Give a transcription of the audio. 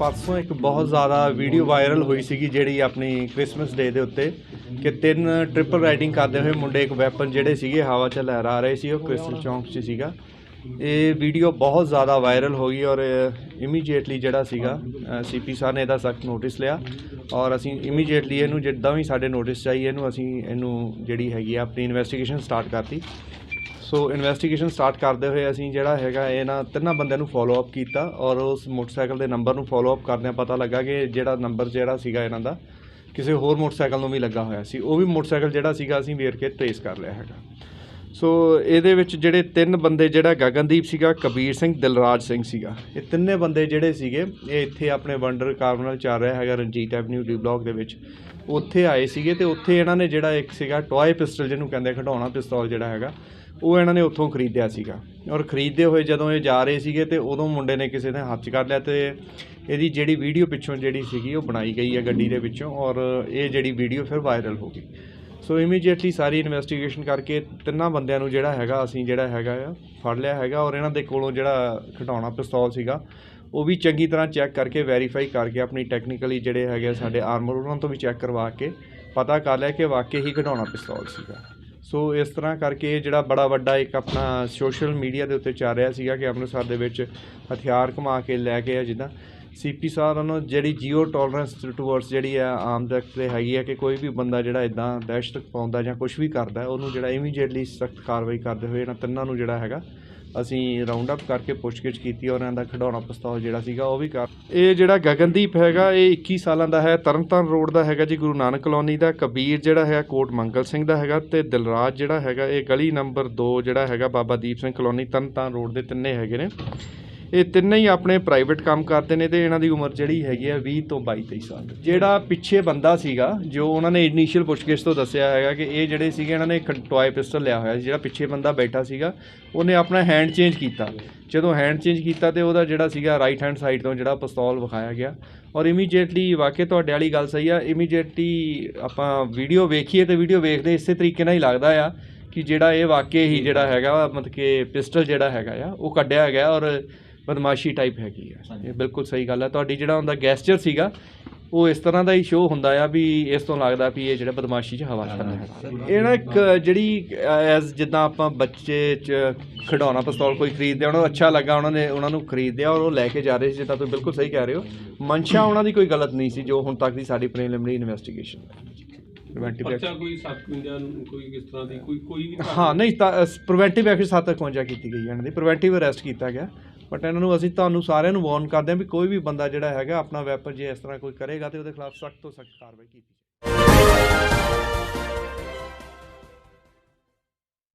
ਪਰਸੋਂ ਇੱਕ ਬਹੁਤ ਜ਼ਿਆਦਾ ਵੀਡੀਓ ਵਾਇਰਲ ਹੋਈ ਸੀਗੀ ਜਿਹੜੀ ਆਪਣੀ ਕ੍ਰਿਸਮਸ ਡੇ ਦੇ ਉੱਤੇ, ਕਿ ਤਿੰਨ ਟ੍ਰਿਪਲ ਰਾਈਡਿੰਗ ਕਰਦੇ ਹੋਏ ਮੁੰਡੇ ਇੱਕ ਵੈਪਨ ਜਿਹੜੇ ਸੀਗੇ, ਹਵਾ 'ਚ ਲਹਿਰਾ ਰਹੇ ਸੀ, ਉਹ ਕ੍ਰਿਸਟਲ ਚੌਂਕ 'ਚ ਸੀਗਾ। ਇਹ ਵੀਡੀਓ ਬਹੁਤ ਜ਼ਿਆਦਾ ਵਾਇਰਲ ਹੋ ਗਈ ਔਰ ਇਮੀਡੀਏਟਲੀ ਜਿਹੜਾ ਸੀਗਾ ਸੀਪੀ ਸਾਹਿਬ ਨੇ ਇਹਦਾ ਸਖਤ ਨੋਟਿਸ ਲਿਆ ਔਰ ਅਸੀਂ ਇਮੀਡੀਏਟਲੀ ਇਹਨੂੰ ਜਿੱਦਾਂ ਵੀ ਸਾਡੇ ਨੋਟਿਸ ਚਾਹੀ ਇਹਨੂੰ ਅਸੀਂ ਇਹਨੂੰ ਜਿਹੜੀ ਹੈਗੀ ਆ, ਆਪਣੀ ਇਨਵੈਸਟੀਗੇਸ਼ਨ ਸਟਾਰਟ ਕਰਤੀ। ਸੋ ਇਨਵੈਸਟੀਗੇਸ਼ਨ ਸਟਾਰਟ ਕਰਦੇ ਹੋਏ ਅਸੀਂ ਜਿਹੜਾ ਹੈਗਾ ਇਹਨਾਂ ਤਿੰਨਾਂ ਬੰਦਿਆਂ ਨੂੰ ਫੋਲੋ ਅਪ ਕੀਤਾ ਔਰ ਉਸ ਮੋਟਰਸਾਈਕਲ ਦੇ ਨੰਬਰ ਨੂੰ ਫੋਲੋ ਅਪ ਕਰਦਿਆਂ ਪਤਾ ਲੱਗਾ ਕਿ ਜਿਹੜਾ ਨੰਬਰ ਜਿਹੜਾ ਸੀਗਾ ਇਹਨਾਂ ਦਾ ਕਿਸੇ ਹੋਰ ਮੋਟਰਸਾਈਕਲ ਨੂੰ ਵੀ ਲੱਗਾ ਹੋਇਆ ਸੀ। ਉਹ ਵੀ ਮੋਟਰਸਾਈਕਲ ਜਿਹੜਾ ਸੀਗਾ ਅਸੀਂ ਵੇਰ ਕੇ ਟ੍ਰੇਸ ਕਰ ਲਿਆ ਹੈਗਾ। ਸੋ ਇਹਦੇ ਵਿੱਚ ਜਿਹੜੇ ਤਿੰਨ ਬੰਦੇ ਜਿਹੜਾ ਗਗਨਦੀਪ ਸੀਗਾ ਕਬੀਰ ਸਿੰਘ ਦਿਲਰਾਜ ਸਿੰਘ ਸੀਗਾ। ਇਹ ਤਿੰਨੇ ਬੰਦੇ ਜਿਹੜੇ ਸੀਗੇ ਇਹ ਇੱਥੇ ਆਪਣੇ ਵੰਡਰ ਕਾਰਨਲ ਚੱਲ ਰਿਹਾ ਹੈਗਾ ਰਣਜੀਤ ਐਵਨਿਊ ਡੀ ਬਲਾਕ ਦੇ ਵਿੱਚ। ਉੱਥੇ ਆਏ ਸੀਗੇ ਤੇ ਉੱਥੇ ਇਹਨਾਂ ਨੇ ਜਿਹੜਾ ਇੱਕ ਸੀਗਾ ਟੋਏ ਪਿਸਟਲ ਜਿਹਨੂੰ ਕਹਿੰਦੇ ਆ, ਖਿਡੌਣਾ ਪਿਸਤੌਲ ਜਿਹੜਾ ਹੈਗਾ ਉਹ ਇਹਨਾਂ ਨੇ ਉੱਥੋਂ ਖਰੀਦਿਆ ਸੀਗਾ। ਔਰ ਖਰੀਦਦੇ ਹੋਏ ਜਦੋਂ ਇਹ ਜਾ ਰਹੇ ਸੀਗੇ ਤੇ ਉਦੋਂ ਮੁੰਡੇ ਨੇ ਕਿਸੇ ਨੇ ਹੱਥ ਕਰ ਲਿਆ ਤੇ ਇਹਦੀ ਜਿਹੜੀ ਵੀਡੀਓ ਪਿੱਛੋਂ ਜਿਹੜੀ ਸੀਗੀ ਉਹ ਬਣਾਈ ਗਈ ਹੈ ਗੱਡੀ ਦੇ ਵਿੱਚੋਂ ਔਰ ਇਹ ਜਿਹੜੀ ਵੀਡੀਓ ਫਿਰ ਵਾਇਰਲ ਹੋ ਗਈ। ਸੋ ਇਮੀਡੀਏਟਲੀ ਸਾਰੀ ਇਨਵੈਸਟੀਗੇਸ਼ਨ ਕਰਕੇ ਤਿੰਨਾਂ ਬੰਦਿਆਂ ਨੂੰ ਜਿਹੜਾ ਹੈਗਾ, ਅਸੀਂ ਜਿਹੜਾ ਹੈਗਾ ਆ, ਫੜ ਲਿਆ ਹੈਗਾ ਔਰ ਇਹਨਾਂ ਦੇ ਕੋਲੋਂ ਜਿਹੜਾ ਖਿਡੌਣਾ ਪਿਸਤੌਲ ਸੀਗਾ, ਉਹ ਵੀ ਚੰਗੀ ਤਰ੍ਹਾਂ ਚੈੱਕ ਕਰਕੇ ਵੈਰੀਫਾਈ ਕਰਕੇ ਆਪਣੀ ਟੈਕਨੀਕਲੀ ਜਿਹੜੇ ਹੈਗੇ ਸਾਡੇ ਆਰਮਰ ਉਹਨਾਂ ਤੋਂ ਵੀ ਚੈੱਕ ਕਰਵਾ ਕੇ ਪਤਾ ਕਰ ਲਿਆ ਕਿ ਵਾਕਈ ਹੀ ਖਿਡੌਣਾ ਪਿਸਤੌਲ ਸੀਗਾ। ਸੋ ਇਸ ਤਰ੍ਹਾਂ ਕਰਕੇ ਇਹ ਜਿਹੜਾ ਬੜਾ ਵੱਡਾ ਇੱਕ ਆਪਣਾ ਸੋਸ਼ਲ ਮੀਡੀਆ ਦੇ ਉੱਤੇ ਚੱਲ ਰਿਹਾ ਸੀਗਾ ਕਿ ਅੰਮ੍ਰਿਤਸਰ ਦੇ ਵਿੱਚ ਹਥਿਆਰ ਘੁਮਾ ਕੇ ਲੈ ਕੇ ਆ ਜਿੱਦਾਂ। ਸੀਪੀ ਸਾਹਿਬ ਉਹਨਾਂ ਜਿਹੜੀ ਜੀਓ ਟੋਲਰੈਂਸ ਟੂਵਰਡਸ ਜਿਹੜੀ ਆ ਆਮ ਤੱਕ ਤੇ ਹੈਗੀ ਆ ਕਿ ਕੋਈ ਵੀ ਬੰਦਾ ਜਿਹੜਾ ਇਦਾਂ ਦਹਿਸ਼ਤ ਪਾਉਂਦਾ ਜਾਂ ਕੁਝ ਵੀ ਕਰਦਾ, ਉਹਨੂੰ ਜਿਹੜਾ ਇਮੀਡੀਏਟਲੀ ਸਖਤ ਕਾਰਵਾਈ ਕਰਦੇ ਹੋਏ ਇਹਨਾਂ ਤਿੰਨਾਂ ਨੂੰ ਜਿਹੜਾ ਹੈਗਾ ਅਸੀਂ ਰਾਉਂਡ ਅਪ ਕਰਕੇ ਪੁੱਛਗਿੱਛ ਕੀਤੀ ਔਰ ਇਹਨਾਂ ਦਾ ਖਿਡੌਣਾ ਪਿਸਤੌਲ ਜਿਹੜਾ ਸੀਗਾ, ਉਹ ਵੀ ਕਰ ਇਹ ਜਿਹੜਾ ਗਗਨਦੀਪ ਹੈਗਾ, ਇਹ 21 ਸਾਲਾਂ ਦਾ ਹੈ। ਤਰਨਤਾਰਨ ਰੋਡ ਦਾ ਹੈਗਾ ਜੀ, ਗੁਰੂ ਨਾਨਕ ਕਲੋਨੀ ਦਾ। ਕਬੀਰ ਜਿਹੜਾ ਹੈਗਾ, ਕੋਟ ਮੰਗਲ ਸਿੰਘ ਦਾ ਹੈਗਾ ਤੇ ਦਿਲਰਾਜ ਜਿਹੜਾ ਹੈਗਾ, ਇਹ ਗਲੀ ਨੰਬਰ 2 ਜਿਹੜਾ ਹੈਗਾ, ਬਾਬਾ ਦੀਪ ਸਿੰਘ ਕਲੋਨੀ, ਤਰਨਤਾਰਨ ਰੋਡ ਦੇ ਤਿੰਨੇ ਹੈਗੇ ਨੇ। ਇਹ ਤਿੰਨੇ ਹੀ ਆਪਣੇ ਪ੍ਰਾਈਵੇਟ ਕੰਮ ਕਰਦੇ ਨੇ ਤੇ ਇਹਨਾਂ ਦੀ ਉਮਰ ਜਿਹੜੀ ਹੈਗੀ ਆ 20 ਤੋਂ 22 23 ਸਾਲ। ਜਿਹੜਾ ਪਿੱਛੇ ਬੰਦਾ ਸੀਗਾ, ਜੋ ਉਹਨਾਂ ਨੇ ਇਨੀਸ਼ੀਅਲ ਪੁੱਛਗਿੱਛ ਤੋਂ ਦੱਸਿਆ ਹੈਗਾ ਕਿ ਇਹ ਜਿਹੜੇ ਸੀਗੇ, ਇਹਨਾਂ ਨੇ ਇੱਕ ਟੋਏ ਪਿਸਟਲ ਲਿਆ ਹੋਇਆ ਸੀ, ਜਿਹੜਾ ਪਿੱਛੇ ਬੰਦਾ ਬੈਠਾ ਸੀਗਾ, ਉਹਨੇ ਆਪਣਾ ਹੈਂਡ ਚੇਂਜ ਕੀਤਾ। ਜਦੋਂ ਹੈਂਡ ਚੇਂਜ ਕੀਤਾ ਤੇ ਉਹਦਾ ਜਿਹੜਾ ਸੀਗਾ ਰਾਈਟ ਹੈਂਡ ਸਾਈਡ ਤੋਂ ਜਿਹੜਾ ਪਿਸਤੌਲ ਵਿਖਾਇਆ ਗਿਆ। ਔਰ ਇਮੀਡੀਏਟਲੀ ਵਾਕਿਆ ਤੁਹਾਡੇ ਵਾਲੀ ਗੱਲ ਸਹੀ ਆ ਇਮੀਡੀਏਟਲੀ ਆਪਾਂ ਵੀਡੀਓ ਵੇਖੀਏ ਤੇ ਵੀਡੀਓ ਵੇਖਦੇ ਇਸੇ ਤਰੀਕੇ ਨਾਲ ਹੀ ਲੱਗਦਾ ਆ ਕਿ ਜਿਹੜਾ ਇਹ ਵਾਕਿਆ ਹੀ ਜਿਹੜਾ ਹੈਗਾ, ਮਤਲਬ ਕਿ ਪਿਸਟਲ ਜਿਹੜਾ ਹੈਗਾ ਆ, ਉਹ ਕੱਢਿਆ ਗਿਆ ਔਰ ਬਦਮਾਸ਼ੀ ਟਾਈਪ ਹੈਗੀ ਆ। ਇਹ ਬਿਲਕੁਲ ਸਹੀ ਗੱਲ ਹੈ ਤੁਹਾਡੀ ਜਿਹੜਾ ਉਹਦਾ ਗੈਸਚਰ ਸੀਗਾ ਉਹ ਇਸ ਤਰ੍ਹਾਂ ਦਾ ਹੀ ਸ਼ੋਅ ਹੁੰਦਾ ਆ ਵੀ ਇਸ ਤੋਂ ਲੱਗਦਾ ਵੀ ਇਹ ਜਿਹੜਾ ਬਦਮਾਸ਼ੀ 'ਚ ਹਵਾ ਕਰਦਾ ਹੈ ਇਹ ਨਾ ਇੱਕ ਜਿਹੜੀ ਐਜ਼ ਜਿੱਦਾਂ ਆਪਾਂ ਬੱਚੇ 'ਚ ਖਿਡੌਣਾ ਪਿਸਤੌਲ ਕੋਈ ਖਰੀਦਦੇ ਆ, ਉਹਨਾਂ ਨੂੰ ਅੱਛਾ ਲੱਗਾ ਉਹਨਾਂ ਨੇ ਉਹਨਾਂ ਨੂੰ ਖਰੀਦਿਆ ਔਰ ਉਹ ਲੈ ਕੇ ਜਾ ਰਹੇ ਸੀ ਜਿੱਦਾਂ ਤੁਸੀਂ ਬਿਲਕੁਲ ਸਹੀ ਕਹਿ ਰਹੇ ਹੋ। ਮਨਸ਼ਾ ਉਹਨਾਂ ਦੀ ਕੋਈ ਗਲਤ ਨਹੀਂ ਸੀ ਜੋ ਹੁਣ ਤੱਕ ਦੀ ਸਾਡੀ ਪ੍ਰੀਲਿਮਿਨਰੀ ਇਨਵੈਸਟੀਗੇਸ਼ਨ ਪ੍ਰੀਵੈਂਟਿਵ ਬੱਚਾ ਕੋਈ 751 ਕੋਈ ਕਿਸ ਤਰ੍ਹਾਂ ਦੀ ਕੋਈ ਕੋਈ ਵੀ ਹਾਂ ਨਹੀਂ ਤਾਂ ਪ੍ਰੀਵੈਂਟਿਵ ਐਕਸ਼ਨ 751 ਕੀਤੀ ਗਈ ਹੈ ਇਹਨਾਂ ਦੀ। ਪ੍ਰੀਵੈਂਟਿਵ ਅਰੈਸਟ ਕੀਤਾ ਗਿਆ। ਬਟ ਇਹਨਾਂ ਨੂੰ ਅਸੀਂ ਤੁਹਾਨੂੰ ਸਾਰਿਆਂ ਨੂੰ ਵਾਰਨ ਕਰਦੇ ਹਾਂ ਵੀ ਕੋਈ ਵੀ ਬੰਦਾ ਜਿਹੜਾ ਹੈਗਾ, ਆਪਣਾ ਵੈਪਰ ਜੇ ਇਸ ਤਰ੍ਹਾਂ ਕੋਈ ਕਰੇਗਾ ਤੇ ਉਹਦੇ ਖਿਲਾਫ ਸਖਤ ਤੋਂ ਸਖਤ ਕਾਰਵਾਈ ਕੀਤੀ ਜਾਵੇ